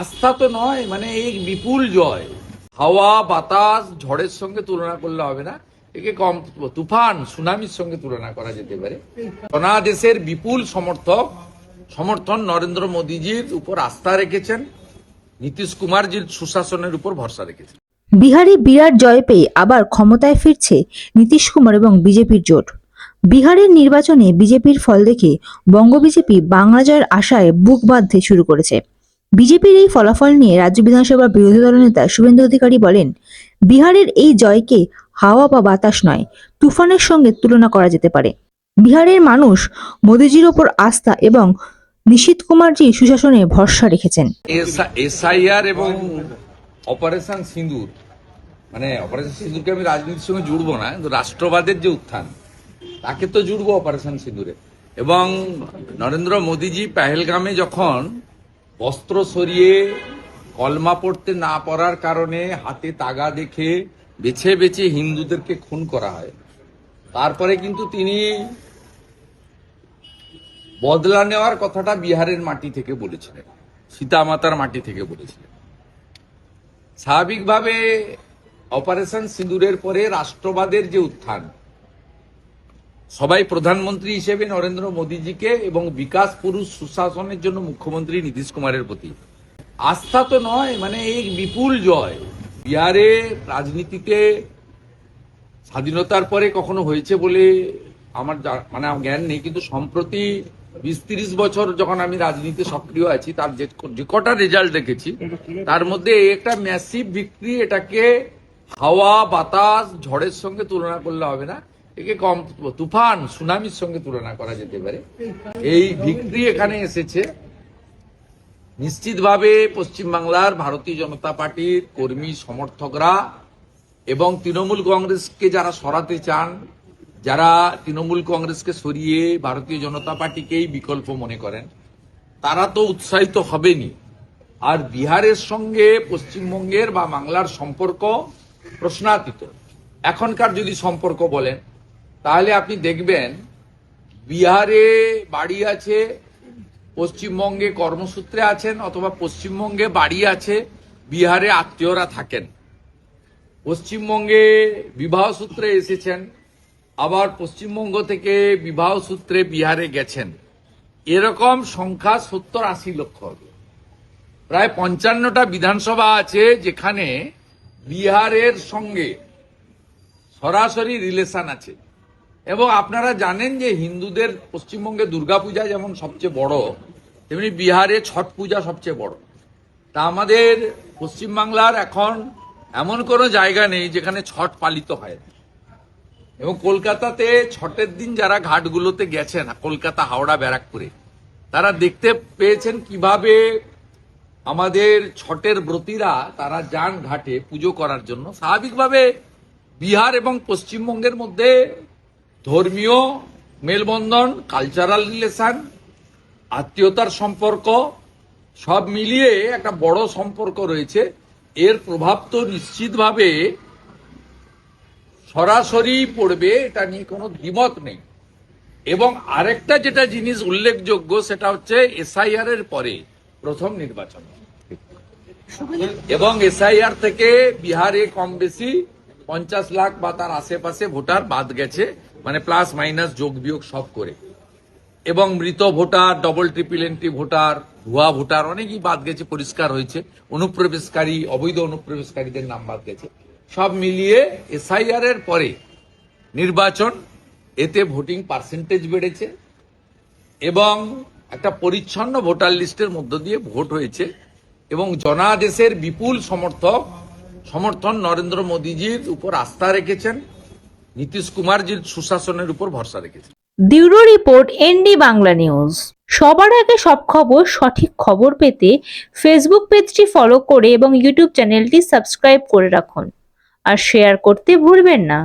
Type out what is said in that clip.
আস্থা তো নয় মানে এই বিপুল জয়। হাওয়া, বাতাস, ঝড়ের সঙ্গে তুলনা করলে হবে না। একে কম তুফান, সুনামির সঙ্গে তুলনা করা যেতে পারে। জনাদেশের বিপুল সমর্থক, সমর্থন নরেন্দ্র মোদীজির উপর আস্থা রেখেছেন, নীতিশ কুমারজির সুশাসনের উপর ভরসা রেখেছেন। বিহারে বিরাট জয় পেয়ে আবার ক্ষমতায় ফিরছে নীতিশ কুমার এবং বিজেপির জোট। বিহারের নির্বাচনে বিজেপির ফল দেখে বঙ্গ বিজেপি বাংলা জয়ের আশায় বুক বাঁধতে শুরু করেছে। বিজেপির এই ফলাফল নিয়ে রাজ্য বিধানসভার বিরোধী দলনেতা শুভেন্দু অধিকারী বলেন, বিহারের এই জয়কে হাওয়া বা বাতাস নয়, তুফানের সঙ্গে তুলনা করা যেতে পারে। বিহারের মানুষ মোদিজির ওপর আস্থা এবং নিশীত কুমারজি সুশাসনে ভরসা রেখেছেন। এসআইআর এবং অপারেশন সিঁদুর মানে অপারেশন সিঁদুরকে আমি রাজনীতির সঙ্গে জুড়বো না রাষ্ট্রবাদের যে উত্থান, তাকে তো জুড়বো অপারেশন সিঁদুরে এবং নরেন্দ্র মোদীজি পেহেলগামে যখন বস্ত্র সরিয়ে কলমা পড়তে না পড়ার কারণে হাতে তাগা দেখে বেছে বেছে হিন্দুদেরকে খুন করা হয়। তারপরে কিন্তু তিনি বদলা নেওয়ার কথাটা বিহারের মাটি থেকে বলেছিলেন, সীতামাতার মাটি থেকে বলেছিলেন। স্বাভাবিকভাবে অপারেশন সিঁদুরের পরে রাষ্ট্রবাদের যে উত্থান সবাই প্রধানমন্ত্রী হিসেবে নরেন্দ্র মোদীজিকে এবং বিকাশ পুরুষ সুশাসনের জন্য মুখ্যমন্ত্রী নীতিশ কুমারের প্রতি। আস্থা তো নয় মানে এই বিপুল জয়। বিহারে রাজনীতিতে স্বাধীনতার পরে কখনো হয়েছে বলে আমার মানে জ্ঞান নেই, কিন্তু সম্প্রতি বিশ তিরিশ বছর যখন আমি রাজনীতি সক্রিয় আছি, তার যে কটা রেজাল্ট দেখেছি, তার মধ্যে একটা ম্যাসিভ বিক্রি এটাকে হাওয়া, বাতাস, ঝড়ের সঙ্গে তুলনা করলে হবে না। একে কম, তুফান, সুনামির সঙ্গে তুলনা করা যেতে পারে। এই ভিক্টরি এখানে এসেছে। নিশ্চিতভাবে পশ্চিমবাংলার ভারতীয় জনতা পার্টির কর্মী, সমর্থকরা এবং তৃণমূল কংগ্রেসকে যারা সরাতে চান, যারা তৃণমূল কংগ্রেসকে সরিয়ে ভারতীয় জনতা পার্টিকেই বিকল্প মনে করেন, তারা তো উৎসাহিত হবেনি আর বিহারের সঙ্গে পশ্চিমবঙ্গের বা বাংলার সম্পর্ক প্রশ্নাতীত। এখনকার যদি সম্পর্ক বলেন তাহলে আপনি দেখবেন, বিহারে বাড়ি আছে, পশ্চিমবঙ্গে কর্মসূত্রে আছেন, অথবা পশ্চিমবঙ্গে বাড়ি আছে, বিহারে আত্মীয়রা থাকেন। পশ্চিমবঙ্গে বিবাহ সূত্রে এসেছেন, আবার পশ্চিমবঙ্গ থেকে বিবাহ সূত্রে বিহারে গেছেন। এরকম সংখ্যা সত্তর আশি লক্ষ হবে। প্রায় পঞ্চান্নটা বিধানসভা আছে যেখানে বিহারের সঙ্গে সরাসরি রিলেশন আছে। এবং আপনারা জানেন যে হিন্দুদের পশ্চিমবঙ্গে দুর্গাপূজা যেমন সবচেয়ে বড়, তেমনি বিহারে ছট পূজা সবচেয়ে বড়। তা আমাদের পশ্চিমবাংলার এখন এমন কোনো জায়গা নেই যেখানে ছট পালিত হয় এবং কলকাতাতে ছটের দিন যারা ঘাটগুলোতে গেছেন, কলকাতা, হাওড়া, ব্যারাকপুরে, তারা দেখতে পেয়েছেন কীভাবে আমাদের ছটের ব্রতীরা তারা যান ঘাটে পুজো করার জন্য স্বাভাবিকভাবে বিহার এবং পশ্চিমবঙ্গের মধ্যে ধর্মীয় মেলবন্ধন কালচারাল রিলেশন আত্মীয়তার সম্পর্ক, সব মিলিয়ে একটা বড় সম্পর্ক রয়েছে। এর প্রভাব তো নিশ্চিতভাবে সরাসরি পড়বে, এটা নিয়ে কোনো দ্বিমত নেই। এবং আরেকটা যেটা জিনিস উল্লেখযোগ্য, সেটা হচ্ছে এসআইআর এর পরে প্রথম নির্বাচন। এবং এসআইআর থেকে বিহারে কম বেশি পঞ্চাশ লাখ বা তার আশেপাশে ভোটার বাদ গেছে। মানে প্লাস, মাইনাস, যোগ, বিয়োগ সব করে। এবং মৃত voter double triple entry voter, ভুয়া ভোটার, অনেকই বাদ গেছে, পরিষ্কার হয়েছে। অনুপ্রবেশকারী, অবৈধ অনুপ্রবেশকারীদের নাম বাদ গেছে। সব মিলিয়ে এসআইআর এর পরে নির্বাচন, এতে ভোটিং পার্সেন্টেজ বেড়েছে এবং একটা পরিচ্ছন্ন ভোটার লিস্টের মধ্য দিয়ে ভোট হয়েছে এবং জনাদেশের বিপুল সমর্থক, সমর্থন নরেন্দ্র মোদীজির উপর আস্থা রেখেছেন। নীতিশ কুমারজির সুশাসনের উপর ভরসা রেখেছেন bureau report ND Bangla news. সবার আগে সব খবর, সঠিক খবর পেতে ফেসবুক পেজটি ফলো করে এবং ইউটিউব চ্যানেলটি সাবস্ক্রাইব করে রাখুন। আর শেয়ার করতে ভুলবেন না।